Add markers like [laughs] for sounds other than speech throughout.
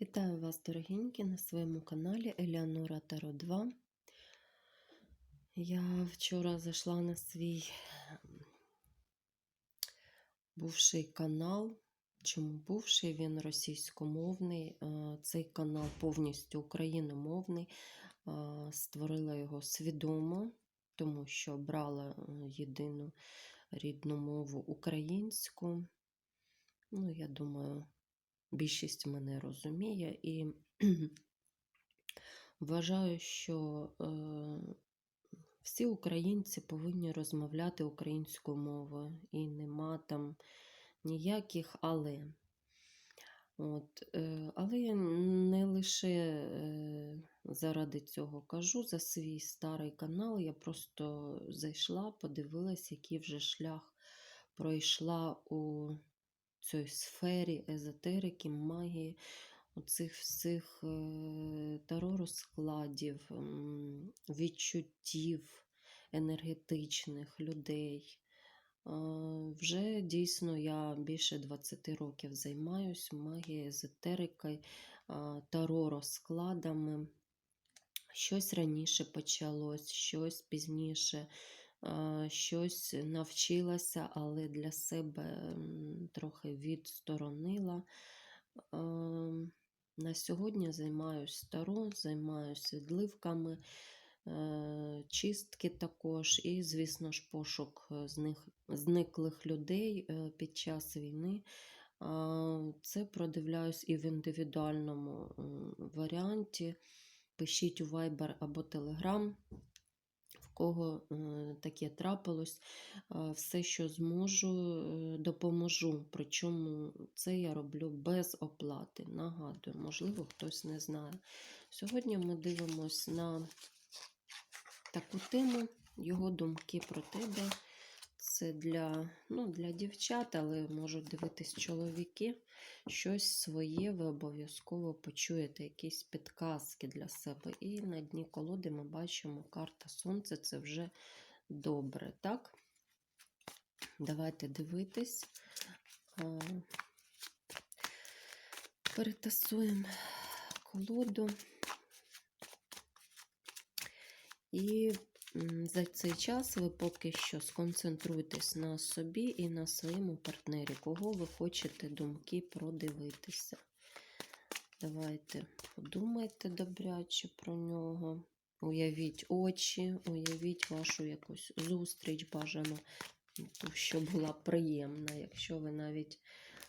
Вітаю вас, дорогенькі, на своєму каналі Еліанора Таро 2. Я вчора зайшла на свій ем, бувший канал. Чому бувший? Він російськомовний. Е, Цей канал повністю україномовний. Е, Створила його свідомо, тому що брала е, єдину рідну мову українську. Ну, я думаю, більшість мене розуміє і вважаю, що е, всі українці повинні розмовляти українською мовою, і нема там ніяких але. От, е, але я не лише е, заради цього кажу за свій старий канал. Я просто зайшла, подивилась, який вже шлях пройшла у цій сфері езотерики, магії, оцих всіх е, розкладів, відчуттів енергетичних людей. Вже дійсно я більше 20 років займаюся магією, езотерикою, таро розкладами. Щось раніше почалось, щось пізніше, щось навчилася, але для себе трохи відсторонила. Е, На сьогодні займаюся таро, займаюся відливками, е, чистки також, і, звісно ж, пошук е, зниклих людей е, під час війни. Це продивляюсь і в індивідуальному варіанті. Пишіть у Viber або Telegram, кого е, таке трапилось. Все, що зможу, е, допоможу. Причому це я роблю без оплати. Нагадую, можливо, хтось не знає. Сьогодні ми дивимося на таку тему, його думки про тебе. Це для, ну, для дівчат, але можуть дивитись чоловіки. Щось своє ви обов'язково почуєте, якісь підказки для себе. І на дні колоди ми бачимо карта Сонце це вже добре, так? Давайте дивитись. Перетасуємо колоду. І за цей час ви поки що сконцентруйтесь на собі і на своєму партнері, кого ви хочете думки продивитися. Давайте подумайте добряче про нього. Уявіть очі, уявіть вашу якусь зустріч бажано, що була приємна. Якщо ви навіть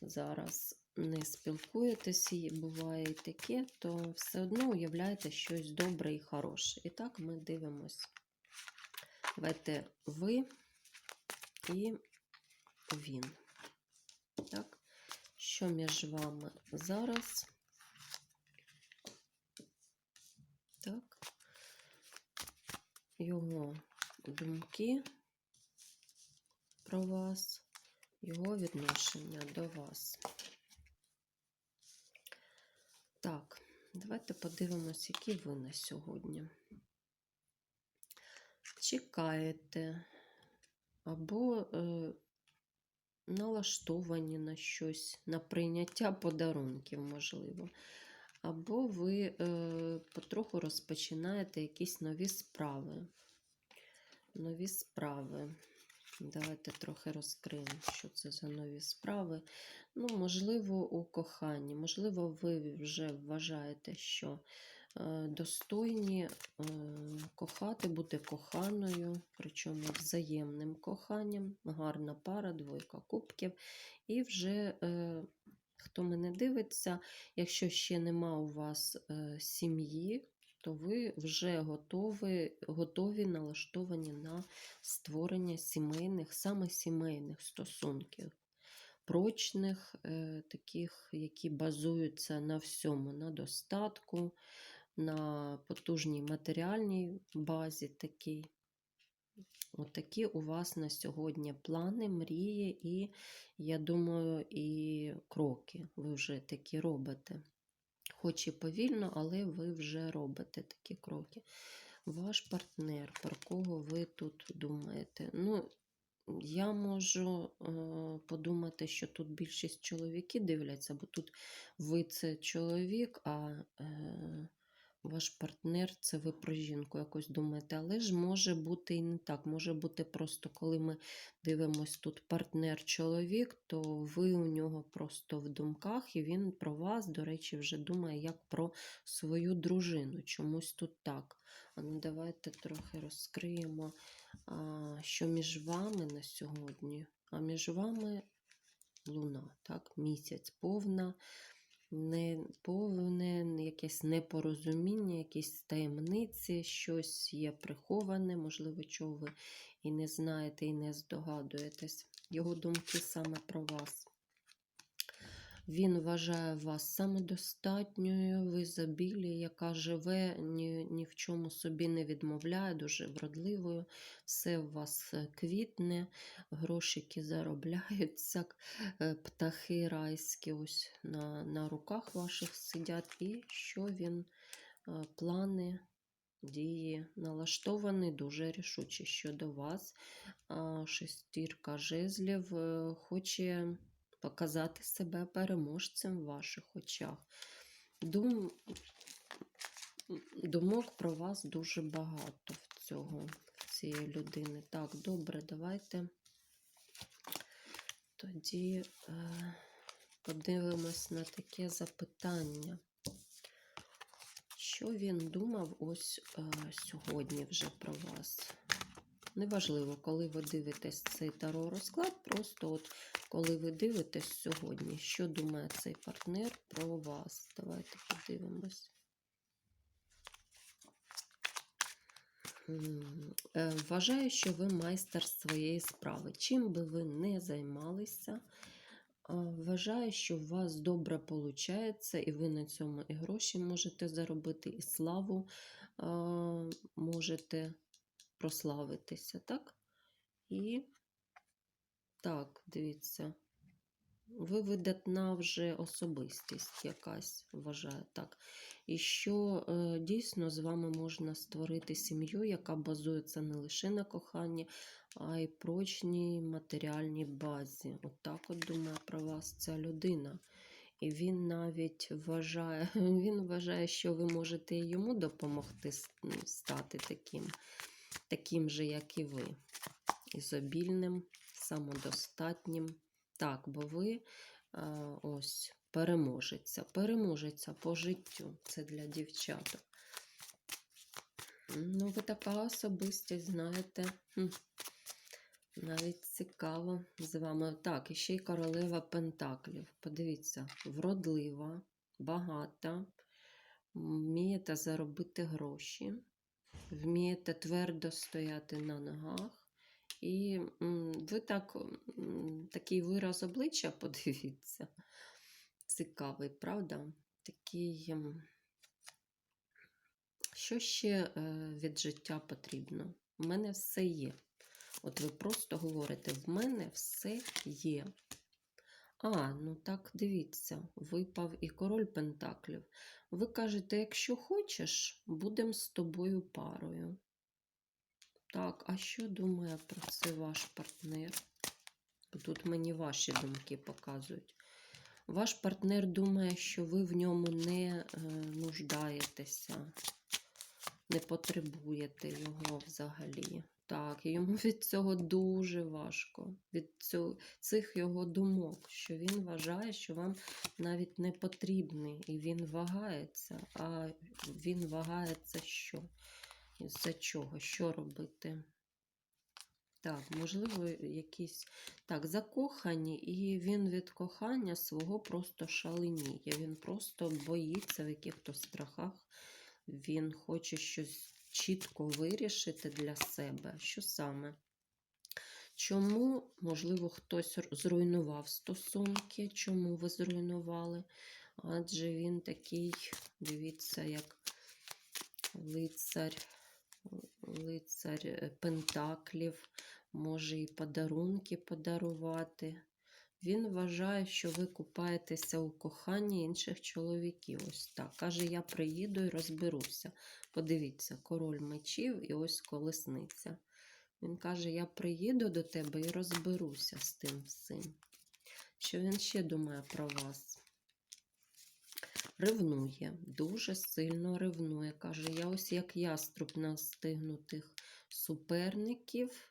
зараз не спілкуєтесь, і буває таке, то все одно уявляєте щось добре і хороше. І так ми дивимось. Давайте ви і він. Так, що між вами зараз? Так, його думки про вас, його відношення до вас. Так, давайте подивимось, які ви на сьогодні. Чекаєте або е, налаштовані на щось, на прийняття подарунків, можливо. Або ви е, потроху розпочинаєте якісь нові справи. Нові справи. Давайте трохи розкриємо, що це за нові справи. Ну, можливо, у коханні. Можливо, ви вже вважаєте, що достойні е, кохати, бути коханою, причому взаємним коханням, гарна пара, двойка кубків. І вже, е, хто мене дивиться, якщо ще нема у вас е, сім'ї, то ви вже готові, готові налаштовані на створення сімейних, саме сімейних стосунків, прочних, е, таких, які базуються на всьому, на достатку, на потужній матеріальній базі такій. Отакі у вас на сьогодні плани, мрії, і, я думаю, і кроки ви вже такі робите. Хоч і повільно, але ви вже робите такі кроки. Ваш партнер, про кого ви тут думаєте? Ну, я можу е, подумати, що тут більшість чоловіки дивляться, бо тут ви це чоловік, а е, ваш партнер це ви про жінку якось думаєте. Але ж може бути і не так. Може бути просто, коли ми дивимось тут партнер чоловік, то ви у нього просто в думках, і він про вас, до речі, вже думає як про свою дружину. Чомусь тут так. А ну давайте трохи розкриємо, що між вами на сьогодні. А між вами луна, так, місяць повна, не повне, якесь непорозуміння, якісь таємниці, щось є приховане, можливо, чого ви і не знаєте, і не здогадуєтесь. Його думки саме про вас. Він вважає вас самодостатньою, в ізобілії, яка живе, ні, ні в чому собі не відмовляє, дуже вродливою. Все у вас е, квітне, грошики заробляються, е, птахи райські ось на, на руках ваших сидять. І що він, е, плани, дії налаштований дуже рішуче щодо вас. Шестірка жезлів хоче показати себе переможцем в ваших очах. Дум... Думок про вас дуже багато в цього, в цієї людини. Так, добре, давайте тоді е, подивимось на таке запитання. Що він думав ось е, сьогодні вже про вас? Неважливо, коли ви дивитесь цей таро розклад, просто от коли ви дивитесь сьогодні, що думає цей партнер про вас. Давайте подивимось. Е, Вважаю, що ви майстер своєї справи. Чим би ви не займалися, вважаю, що у вас добре виходить, і ви на цьому і гроші можете заробити, і славу можете прославитися, так? І так, дивіться. Ви видатна вже особистість якась, вважаю так. І що е, дійсно з вами можна створити сім'ю, яка базується не лише на коханні, а й прочній матеріальній базі. От так от думає про вас ця людина. І він навіть вважає, [laughs] він вважає, що ви можете йому допомогти стати таким, таким же, як і ви. Ізобільним, самодостатнім. Так, бо ви а, ось переможеця. Переможеця по життю. Це для дівчаток. Ну, ви така особистість, знаєте. Навіть цікаво з вами. Так, і ще й королева Пентаклів. Подивіться, вродлива, багата, вмієте заробити гроші, вмієте твердо стояти на ногах. І ви так, такий вираз обличчя, [laughs] подивіться. Цікавий, правда? Такий. Що ще е, від життя потрібно? У мене все є. От ви просто говорите, в мене все є. А, ну так, дивіться, випав і король Пентаклів. Ви кажете, якщо хочеш, будемо з тобою парою. Так, а що думає про це ваш партнер? Тут мені ваші думки показують. Ваш партнер думає, що ви в ньому не е, нуждаєтеся, не потребуєте його взагалі. Так, і йому [laughs] від цього дуже важко, від цього, цих його думок, що він вважає, що вам навіть не потрібний, і він вагається. А він вагається що? За чого? Що робити? Так, можливо, якісь так, закохані, і він від кохання свого просто шаленіє. Він просто боїться в якихось страхах. Він хоче щось чітко вирішити для себе. Що саме? Чому, можливо, хтось зруйнував стосунки? Чому ви зруйнували? Адже він такий, дивіться, як лицар, лицар е, Пентаклів, може і подарунки подарувати. Він вважає, що ви купаєтеся у коханні інших чоловіків. Ось так. Каже, я приїду і розберуся. Подивіться, король мечів і ось колесниця. Він каже: Я приїду до тебе і розберуся з тим всім. Що він ще думає про вас? Ревнує, дуже сильно ревнує. Каже, я ось як яструб на стигнутих суперників,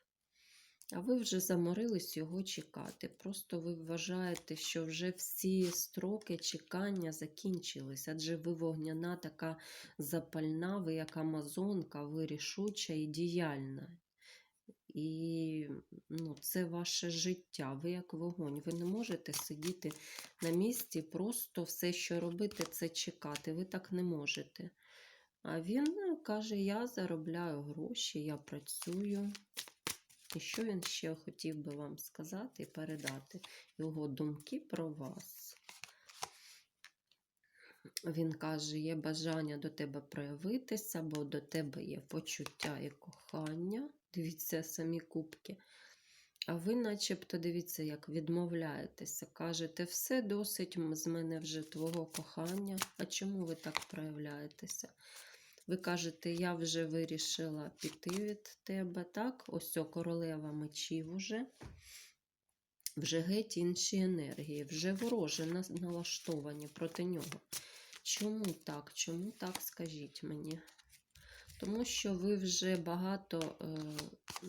а ви вже заморились його чекати. Просто ви вважаєте, що вже всі строки чекання закінчились, адже ви вогняна така запальна, ви як амазонка, ви рішуча і діяльна. І ну, це ваше життя, ви як вогонь. Ви не можете сидіти на місці, просто все, що робити, це чекати. Ви так не можете. А він е, каже: Я заробляю гроші, я працюю. І що він ще хотів би вам сказати і передати його думки про вас? Він каже, є бажання до тебе проявитися, бо до тебе є почуття і кохання. Дивіться самі кубки. А ви, начебто, дивіться, як відмовляєтеся. Кажете, все досить з мене вже твого кохання. А чому ви так проявляєтеся? Ви кажете, я вже вирішила піти від тебе, так? Ось о, королева мечів уже. Вже геть інші енергії, вже вороже налаштовані проти нього. Чому так? Чому так, скажіть мені? Тому що ви вже багато е,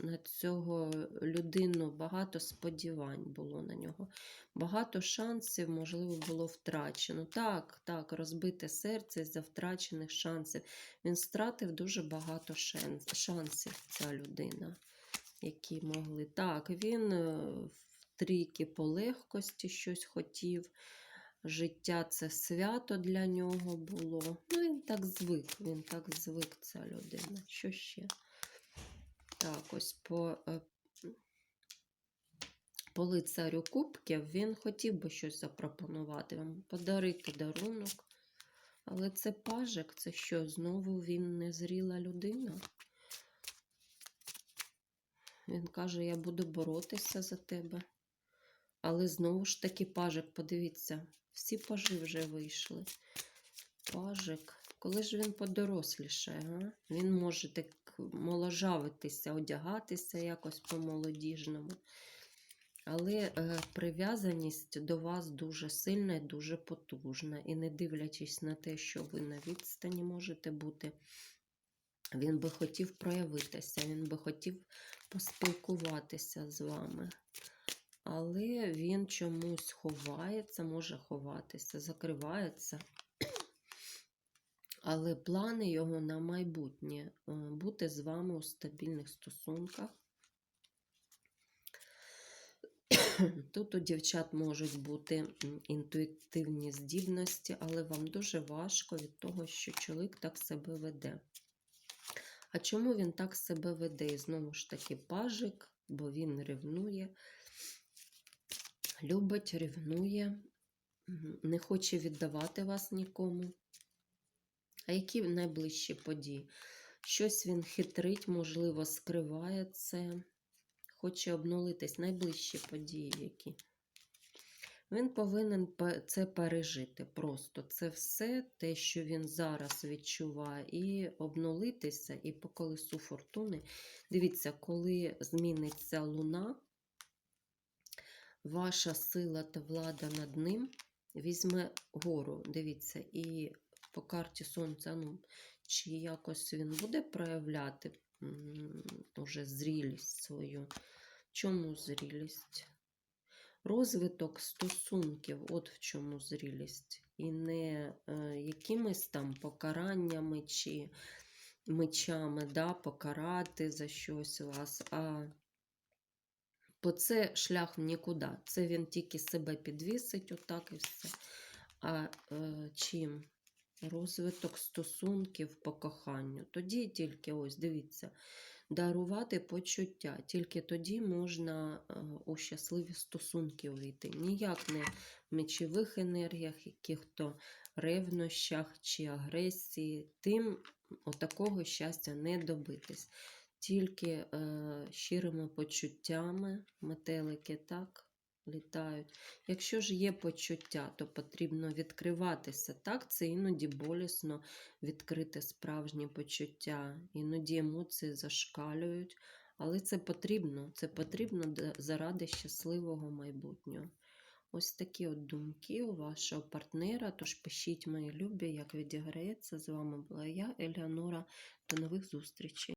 на цього людину, багато сподівань було на нього. Багато шансів, можливо, було втрачено. Так, так, розбите серце за втрачених шансів. Він стратив дуже багато шанс- шансів, ця людина, які могли. Так, він е, в трійки по легкості щось хотів. Життя це свято для нього було. Ну, він так звик, він так звик, ця людина. Що ще? Так, ось по, е, по лицарю кубків він хотів би щось запропонувати вам, подарити дарунок. Але це пажик, це що, знову він незріла людина? Він каже, я буду боротися за тебе. Але знову ж таки пажик, подивіться, всі пажи вже вийшли. Пажик, коли ж він подорослішає, а? він може так моложавитися, одягатися якось по-молодіжному. Але е, прив'язаність до вас дуже сильна і дуже потужна. І не дивлячись на те, що ви на відстані можете бути, він би хотів проявитися, він би хотів поспілкуватися з вами. Але він чомусь ховається, може ховатися, закривається. Але плани його на майбутнє е, бути з вами у стабільних стосунках. [coughs] Тут у дівчат можуть бути інтуїтивні здібності, але вам дуже важко від того, що чоловік так себе веде. А чому він так себе веде? І знову ж таки пажик, бо він ревнує, любить, ревнує, не хоче віддавати вас нікому. А які найближчі події? Щось він хитрить, можливо, скриває це, хоче обнулитись. Найближчі події які. Він повинен це пережити просто. Це все те, що він зараз відчуває, і обнулитися, і по колесу фортуни. Дивіться, коли зміниться луна, ваша сила та влада над ним візьме гору. Дивіться, і по карті сонця, ну, чи якось він буде проявляти уже зрілість свою. Чому зрілість? Розвиток стосунків, от в чому зрілість. І не е, якимись там покараннями чи мечами, да, покарати за щось вас, а бо це шлях в нікуди. Це він тільки себе підвісить, отак і все. А е, чим? Розвиток стосунків по коханню. Тоді тільки ось дивіться, дарувати почуття. Тільки тоді можна е, у щасливі стосунки увійти. Ніяк не в мечових енергіях, яких-то ревнощах чи агресії. Тим отакого щастя не добитись. Тільки е, щирими почуттями метелики так літають. Якщо ж є почуття, то потрібно відкриватися. Так, це іноді болісно відкрити справжні почуття. Іноді емоції зашкалюють, Але це потрібно. Це потрібно заради щасливого майбутнього. Ось такі от думки у вашого партнера. Тож пишіть, мої любі, як відіграється. З вами була я, Елеонора. До нових зустрічей.